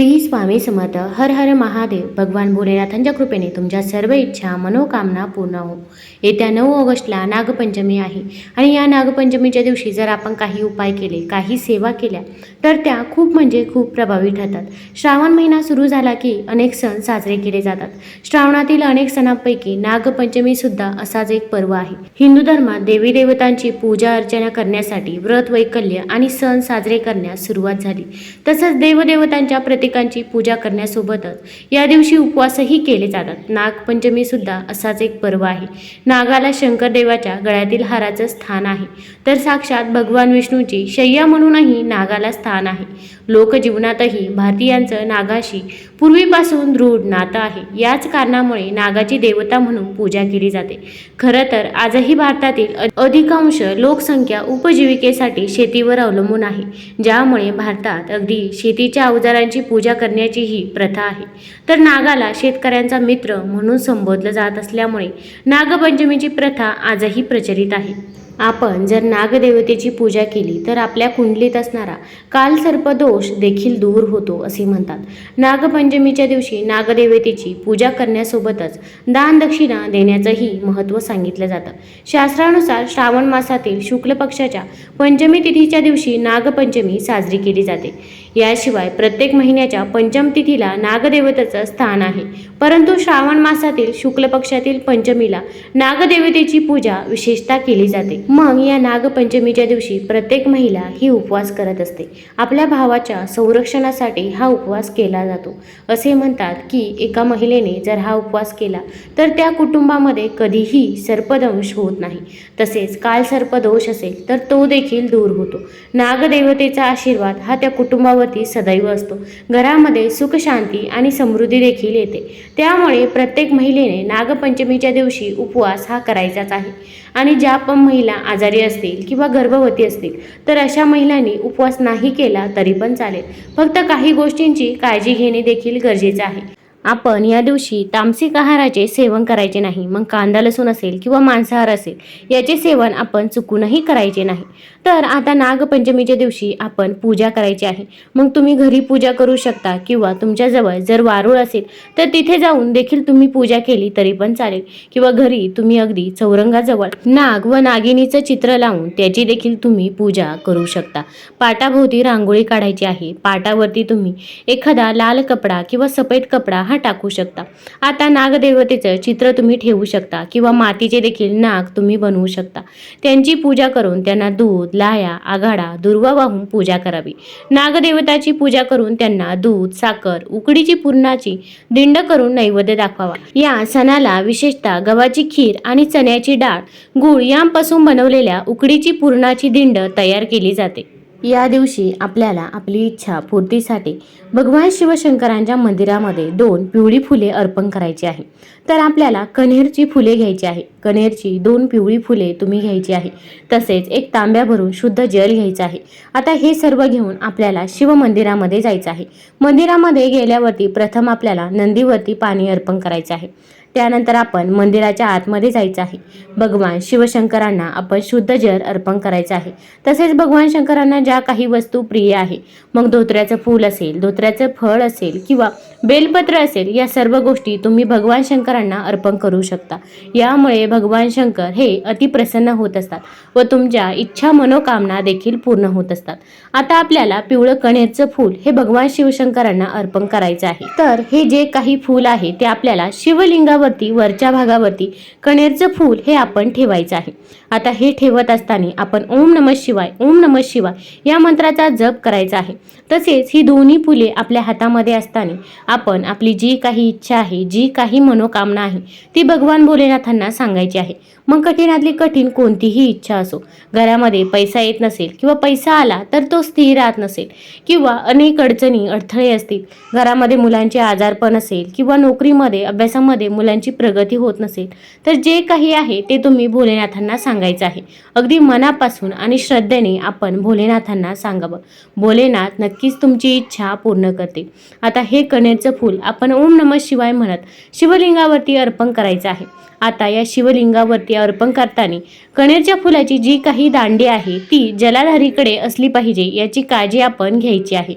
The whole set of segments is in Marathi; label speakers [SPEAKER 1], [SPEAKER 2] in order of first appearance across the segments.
[SPEAKER 1] श्री स्वामी समर्थ हर हर महादेव भगवान भोलेनाथांच्या कृपेने तुमच्या सर्व इच्छा मनोकामना पूर्ण हो. येत्या नऊ ऑगस्टला नागपंचमी आहे आणि या नागपंचमीच्या दिवशी जर आपण काही उपाय केले काही सेवा केल्या तर त्या खूप म्हणजे खूप प्रभावी ठरतात. श्रावण महिना सुरू झाला की अनेक सण साजरे केले जातात. श्रावणातील अनेक सणांपैकी नागपंचमी सुद्धा असाच एक पर्व आहे. हिंदू धर्मात देवी देवतांची पूजा अर्चना करण्यासाठी व्रत वैकल्य आणि सण साजरे करण्यास सुरुवात झाली. तसंच देवदेवतांच्या प्रतीकांची पूजा करण्यासोबतच या दिवशी उपवासही केले जातात. नागपंचमी सुद्धा असाच एक पर्व आहे. नागाला शंकर देवाच्या गळ्यातील हाराचं स्थान आहे. तर साक्षात भगवान विष्णूची शय्या म्हणूनही नागाला स्थान आहे. लोकजीवनातही भारतीयांचं नागाशी पूर्वीपासून दृढ नातं आहे. याच कारणामुळे नागाची देवता म्हणून पूजा केली जाते. खरं तर आजही भारतातील अधिकांश लोकसंख्या उपजीविकेसाठी शेतीवर अवलंबून आहे. ज्यामुळे भारतात अगदी शेतीच्या अवजारांची पूजा करण्याची ही प्रथा आहे. तर नागाला शेतकऱ्यांचा मित्र म्हणून संबोधलं जात असल्यामुळे नागपंचमीची प्रथा आजही प्रचलित आहे. आपण जर नागदेवतेची पूजा केली तर आपल्या कुंडलीत असणारा कालसर्पदोष देखील दूर होतो असे म्हणतात. नागपंचमीच्या दिवशी नागदेवतेची पूजा करण्यासोबतच दानदक्षिणा देण्याचंही महत्त्व सांगितलं जातं. शास्त्रानुसार श्रावण मासातील शुक्ल पक्षाच्या पंचमी तिथीच्या दिवशी नागपंचमी साजरी केली जाते. याशिवाय प्रत्येक महिन्याच्या पंचम तिथीला नागदेवतेचं स्थान आहे. परंतु श्रावण मासातील शुक्ल पक्षातील पंचमीला नागदेवतेची पूजा विशेषतः केली जाते. मग या नागपंचमीच्या दिवशी प्रत्येक महिला ही उपवास करत असते. आपल्या भावाच्या संरक्षणासाठी हा उपवास केला जातो. असे म्हणतात की एका महिलेने जर हा उपवास केला तर त्या कुटुंबामध्ये कधीही सर्पदंश होत नाही. तसेच काल सर्पदोष असेल तर तो देखील दूर होतो. नागदेवतेचा आशीर्वाद हा त्या कुटुंबावरती सदैव असतो. घरामध्ये सुख शांती आणि समृद्धी देखील येते. त्यामुळे प्रत्येक महिलेने नागपंचमीच्या दिवशी उपवास हा करायचाच आहे. आणि ज्या पण महिला आजारी असतील किंवा गर्भवती असतील तर अशा महिलांनी उपवास नाही केला तरी पण चालेल. फक्त काही गोष्टींची काळजी घेणे देखील गरजेचं आहे. आपण या दिवशी तामसिक आहाराचे सेवन करायचे नाही. मग कांदा लसूण असेल किंवा मांसाहार असेल याचे सेवन आपण चुकूनही करायचे नाही. तर आता नागपंचमीच्या दिवशी आपण पूजा करायची आहे. मग तुम्ही घरी पूजा करू शकता किंवा तुमच्याजवळ जर वारूळ असेल तर तिथे जाऊन देखील तुम्ही पूजा केली तरी पण चालेल. किंवा घरी तुम्ही अगदी चौरंगाजवळ नाग व नागिनीचं चित्र लावून त्याची देखील तुम्ही पूजा करू शकता. पाटाभोवती रांगोळी काढायची आहे. पाटावरती तुम्ही एखादा लाल कपडा किंवा सफेद कपडा हा टाकू शकता. आता नागदेवतेचं चित्र तुम्ही ठेवू शकता किंवा मातीचे देखील नाग तुम्ही बनवू शकता. त्यांची पूजा करून त्यांना दूध लाया आघाडा दुर्वा वाहून पूजा करावी. नागदेवताची पूजा करून त्यांना दूध साखर उकडीची पूर्णाची दिंड करून नैवेद्य दाखवावा. या सणाला विशेषतः गव्हाची खीर आणि चण्याची डाळ गुळ यांपासून बनवलेल्या उकडीची पूर्णाची दिंड तयार केली जाते. या दिवशी आपल्याला आपली इच्छा पूर्तीसाठी भगवान शिवशंकरांच्या मंदिरामध्ये दोन पिवळी फुले अर्पण करायची आहे. तर आपल्याला कण्हेरची फुले घ्यायची आहे. कण्हेरची दोन पिवळी फुले तुम्ही घ्यायची आहे. तसेच एक तांब्या भरून शुद्ध जल घ्यायचं आहे. आता हे सर्व घेऊन आपल्याला शिवमंदिरामध्ये जायचं आहे. मंदिरामध्ये गेल्यावरती प्रथम आपल्याला नंदीवरती पाणी अर्पण करायचं आहे. त्यानंतर आपण मंदिराच्या आतमध्ये जायचं आहे. भगवान शिवशंकरांना आपण शुद्ध जल अर्पण करायचं आहे. तसेच भगवान शंकरांना ज्या काही वस्तू प्रिय आहे मग धोत्र्याचं फूल असेल धोत्र्याचं फळ असेल किंवा बेलपत्र असेल या सर्व गोष्टी तुम्ही भगवान शंकरांना अर्पण करू शकता. यामुळे भगवान शंकर हे अतिप्रसन्न होत असतात व तुमच्या इच्छा मनोकामना देखील पूर्ण होत असतात. आता आपल्याला पिवळं कण्याचं फूल हे भगवान शिवशंकरांना अर्पण करायचं आहे. तर हे जे काही फूल आहे ते आपल्याला शिवलिंगा शिवलिंगावरती वरच्या भागावरती कणेरचं फूल हे आपण ठेवायचं आहे. आता हे ठेवत असताना आपण ओम नम शिवाय ओम नम शिवाय या मंत्राचा जप करायचा आहे. तसेच ही दोन्ही फुले आपल्या हातामध्ये असताना आपण आपली जी काही इच्छा आहे जी काही मनोकामना आहे ती भगवान भोलेनाथांना सांगायची आहे. मग कठीणातली कठीण कोणतीही इच्छा असो घरामध्ये पैसा येत नसेल किंवा पैसा आला तर तो स्थिर राहत नसेल किंवा अनेक अडचणी अडथळे असतील घरामध्ये मुलांचे आजारपण असेल किंवा नोकरीमध्ये अभ्यासामध्ये मुलांची प्रगती होत नसेल तर जे काही आहे ते तुम्ही भोलेनाथांना सांगायचं आहे. अगदी मनापासून आणि श्रद्धेने आपण भोलेनाथांना सांगावं. भोलेनाथ नक्कीच तुमची इच्छा पूर्ण करते आता हे कण्याचं फूल आपण ओम नम शिवाय म्हणत शिवलिंगावरती अर्पण करायचं आहे. आता या शिवलिंगावरती अर्पण करताना कणेरच्या फुलाची जी काही दांडी आहे ती जलाधारीकडे असली पाहिजे याची काळजी आपण घ्यायची आहे.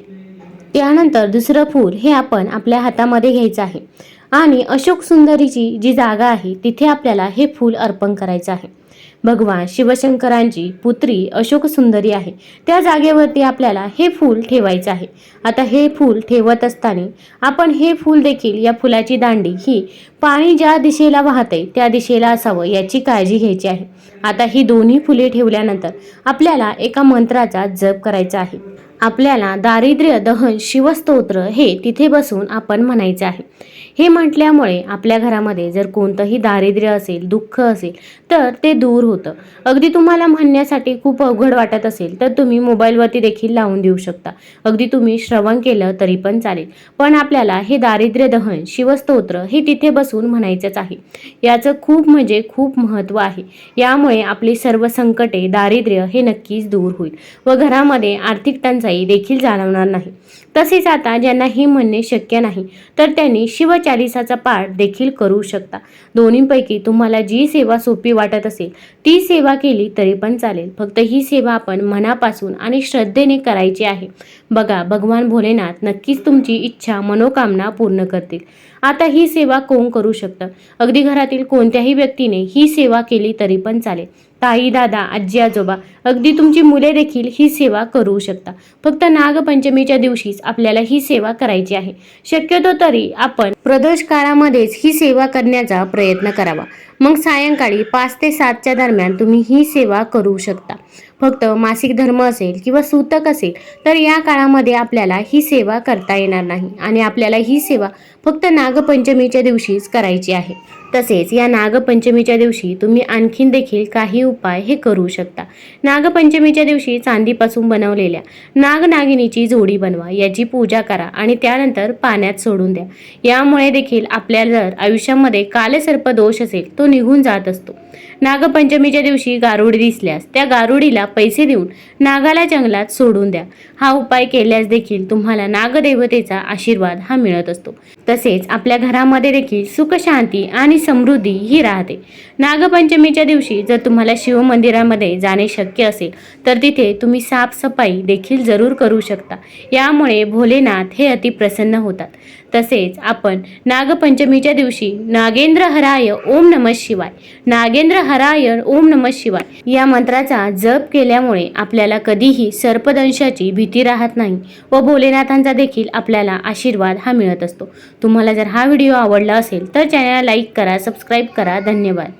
[SPEAKER 1] त्यानंतर दुसरं फूल हे आपण आपल्या हातामध्ये घ्यायचं आहे. आणि अशोक सुंदरीची जी जागा आहे तिथे आपल्याला हे फूल अर्पण करायचं आहे. भगवान शिवशंकरांची पुत्री अशोक सुंदरी आहे. त्या जागेवरती आपल्याला हे फूल ठेवायचं आहे. आता हे फूल ठेवत असताना आपण हे फूल देखील या फुलाची दांडी ही पाणी ज्या दिशेला वाहते त्या दिशेला असावं याची काळजी घ्यायची आहे. आता ही दोन्ही फुले ठेवल्यानंतर आपल्याला एका मंत्राचा जप करायचा आहे. आपल्याला दारिद्र्य दहन शिवस्तोत्र हे तिथे बसून आपण म्हणायचं आहे. हे म्हटल्यामुळे आपल्या घरामध्ये जर कोणतंही दारिद्र्य असेल दुःख असेल तर ते दूर होतं. अगदी तुम्हाला म्हणण्यासाठी खूप अवघड वाटत असेल तर तुम्ही मोबाईलवरती देखील लावून देऊ शकता. अगदी तुम्ही श्रवण केलं तरी पण चालेल. पण आपल्याला हे दारिद्र्य दहन शिवस्तोत्र हे तिथे बसून म्हणायचंच आहे. याचं खूप म्हणजे खूप महत्त्व आहे. यामुळे आपली सर्व संकटे दारिद्र्य हे नक्कीच दूर होईल व घरामध्ये आर्थिक टंचाई देखील जाणवणार नाही. तसेच आता ज्यांना हे म्हणणे शक्य नाही तर त्यांनी शिव चालिसाचा पाठ देखील करू शकता. दोन्हीपैकी तुम्हाला जी सेवा सोपी वाटत असेल ती सेवा केली तरी पण चालेल. फक्त ही सेवा आपण मनापासून आणि श्रद्धेने करायची आहे. बघा भगवान भोलेनाथ नक्कीच तुमची इच्छा मनोकामना पूर्ण करतील. आता ही सेवा कोण करू शकतं? अगदी घरातील कोणत्याही व्यक्तीने ही सेवा केली तरी पण चालेल. ताई दादा आजी आजोबा अगदी तुमची मुले देखील ही सेवा करू शकता. फक्त नागपंचमीच्या दिवशीच आपल्याला ही सेवा करायची आहे. शक्यतो तरी आपण प्रदोष काळामध्येच ही सेवा करण्याचा प्रयत्न करावा. मग सायंकाळी पाच ते सातच्या दरम्यान तुम्ही ही सेवा करू शकता. फक्त मासिक धर्म असेल किंवा सूतक असेल तर या काळामध्ये आपल्याला ही सेवा करता येणार नाही. आणि आपल्याला ही सेवा फक्त नागपंचमीच्या दिवशीच करायची आहे. तसेच या नागपंचमीच्या दिवशी तुम्ही आणखीन देखील काही उपाय हे करू शकता. नागपंचमीच्या दिवशी चांदीपासून बनवलेल्या नागनागिनीची जोडी बनवा याची पूजा करा आणि त्यानंतर पाण्यात सोडून द्या. यामुळे देखील आपल्या जर आयुष्यामध्ये कालसर्प दोष असेल तो निघून जात असतो. नागपंचमीच्या दिवशी गारुडी दिसल्यास त्या गारुडीला पैसे देऊन नागाला जंगलात सोडून द्या. हा उपाय केल्यास देखील तुम्हाला नागदेवतेचा आशीर्वाद हा मिळत असतो. तसेच आपल्या घरामध्ये देखील सुख शांती आणि समृद्धी ही राहते. नागपंचमीच्या दिवशी जर तुम्हाला शिवमंदिरामध्ये जाणे शक्य असेल तर तिथे तुम्ही साफसफाई देखील जरूर करू शकता. यामुळे भोलेनाथ हे अतिप्रसन्न होतात. तसेच आपण नागपंचमीच्या दिवशी नागेंद्र हराय ओम नम शिवाय नागेंद्र हराय ओम नम शिवाय या मंत्राचा जप केल्यामुळे आपल्याला कधीही सर्पदंशाची भीती राहत नाही व भोलेनाथांचा देखील आपल्याला आशीर्वाद हा मिळत असतो. तुम्हाला जर हा व्हिडिओ आवडला असेल तर चॅनलला लाईक करा सबस्क्राईब करा. धन्यवाद.